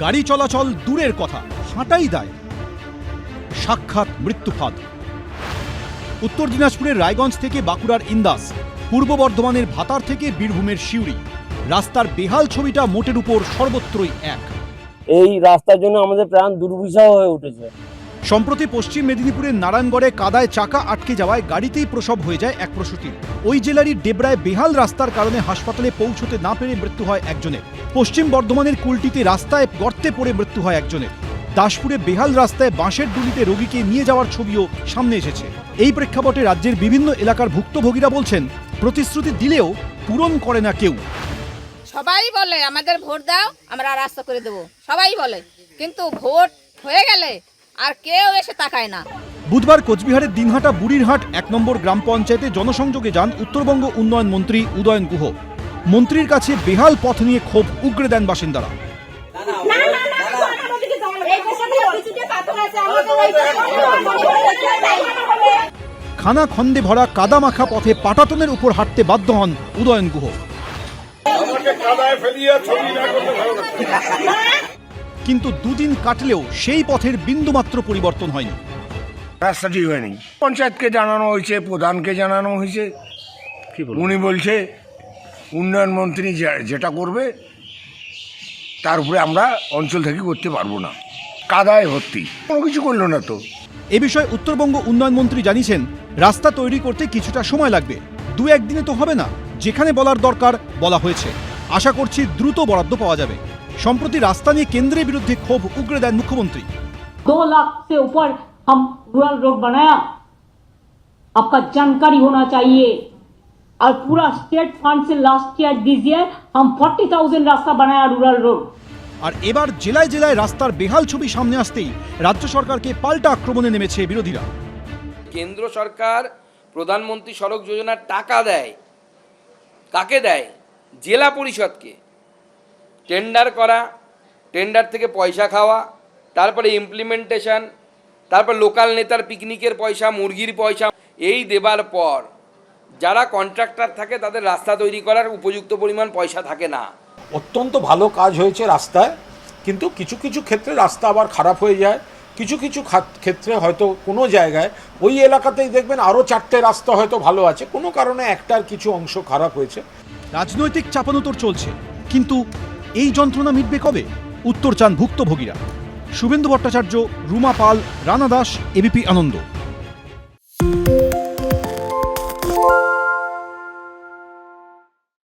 গাড়ি চলাচল দূরের কথা হাঁটাই দায়। সাক্ষাৎ মৃত্যুফাদ উত্তর দিনাজপুরের রায়গঞ্জ থেকে বাঁকুড়ার ইন্দাস, পূর্ব বর্ধমানের ভাতার থেকে বীরভূমের সিউড়ি। রাস্তার বেহাল ছবিটা মোটের উপর সর্বত্রই এক। এই রাস্তার জন্য আমাদের প্রাণ দুর্বিষহ হয়ে উঠেছে। সম্প্রতি পশ্চিম মেদিনীপুরের নারায়ণগড়ে কাদায় চাকা আটকে যাওয়ায় গাড়িতেই প্রসব হয়ে যায় এক প্রসূতির ওই জেলারই ডেবরায় বেহাল রাস্তার কারণে হাসপাতালে পৌঁছতে না পেরে মৃত্যু হয় একজনের। পশ্চিম বর্ধমানের কুলটিতে রাস্তায় গর্তে পড়ে মৃত্যু হয় একজনের। দাসপুরে বেহাল রাস্তায় বাঁশের ডুলিতে রোগীকে নিয়ে যাওয়ার ছবিও সামনে এসেছে। এই প্রেক্ষাপটে রাজ্যের বিভিন্ন এলাকার ভুক্তভোগীরা বলছেন, প্রতিশ্রুতি দিলেও পূরণ করে না কেউ। সবাই বলে, আমাদের ভোট দাও, আমরা রাস্তা করে দেবো। সবাই বলে, কিন্তু ভোট হয়ে গেলে আর কেউ এসে তাকায় না। বুধবার কোচবিহারের দিনহাটা বুড়িরহাট এক নম্বর গ্রাম পঞ্চায়েতে জনসংযোগে যান উত্তরবঙ্গ উন্নয়ন মন্ত্রী উদয়ন গুহ। মন্ত্রীর কাছে বেহাল পথ নিয়ে ক্ষোভ উগরে দেন বাসিন্দারা। খানা খন্দে ভরা কাদামাখা পথে পাটাতনের উপর হাঁটতে বাধ্য হন উদয়ন গুহ। কিন্তু দুদিন কাটলেও সেই পথের বিন্দুমাত্র পরিবর্তন হয়নি। রাস্তা ঠিক হয়নি। পঞ্চায়েতকে জানানো হয়েছে প্রধানকে জানানো হয়েছে। উনি বলছে উন্নয়ন মন্ত্রী যেটা করবে তার উপরে আমরা অঞ্চল থেকে করতে পারব না। কাদায় ভর্তি। কোনো কিছু করল না তো। এ বিষয়ে উত্তরবঙ্গ উন্নয়ন মন্ত্রী জানিয়েছেন রাস্তা তৈরি করতে কিছুটা সময় লাগবে। দু একদিনে তো হবে না। যেখানে বলার দরকার বলা হয়েছে। আশা করছি দ্রুত বরাদ্দ পাওয়া যাবে। সম্প্রতি রাস্তা নিয়ে কেন্দ্রের বিরুদ্ধে ক্ষোভ উগরে দেন মুখ্যমন্ত্রী दो लाख से ऊपर हम रूरल रोड बनाया आपका जानकारी होना चाहिए और पूरा स्टेट फंड से लास्ट ईयर दिस ईयर हम फोर्टी थाउजेंड रास्ता बनाया रूरल रोड আর এবার জেলায় জেলায় রাস্তার বেহাল ছবি সামনে আসতেই রাজ্য সরকারকে পাল্টা আক্রমণে নেমেছে বিরোধীরা কেন্দ্র সরকার প্রধানমন্ত্রী সড়ক যোজনার টাকা দেয় কাকে দেয় জেলা পরিষদকে টেন্ডার করা টেন্ডার থেকে পয়সা খাওয়া তারপরে ইমপ্লিমেন্টেশন তারপর লোকাল নেতার পিকনিকের পয়সা মুরগির পয়সা এই দেবার পর যারা কন্ট্রাক্টর থাকে তাদের রাস্তা তৈরি করার উপযুক্ত পরিমাণ পয়সা থাকে না। অত্যন্ত ভালো কাজ হয়েছে রাস্তায় কিন্তু কিছু কিছু ক্ষেত্রে রাস্তা আবার খারাপ হয়ে যায়। কিছু কিছু ক্ষেত্রে হয়তো কোনো জায়গায় ওই এলাকাতেই দেখবেন আরও চারটে রাস্তা হয়তো ভালো আছে কোনো কারণে একটার কিছু অংশ খারাপ হয়েছে। রাজনৈতিক চাপানোতর চলছে কিন্তু এই যন্ত্রণা মিটবে কবে? উত্তর চান ভুক্তভোগীরা। শুভেন্দু ভট্টাচার্য, রুমা পাল, রানা দাস এবিপি আনন্দ।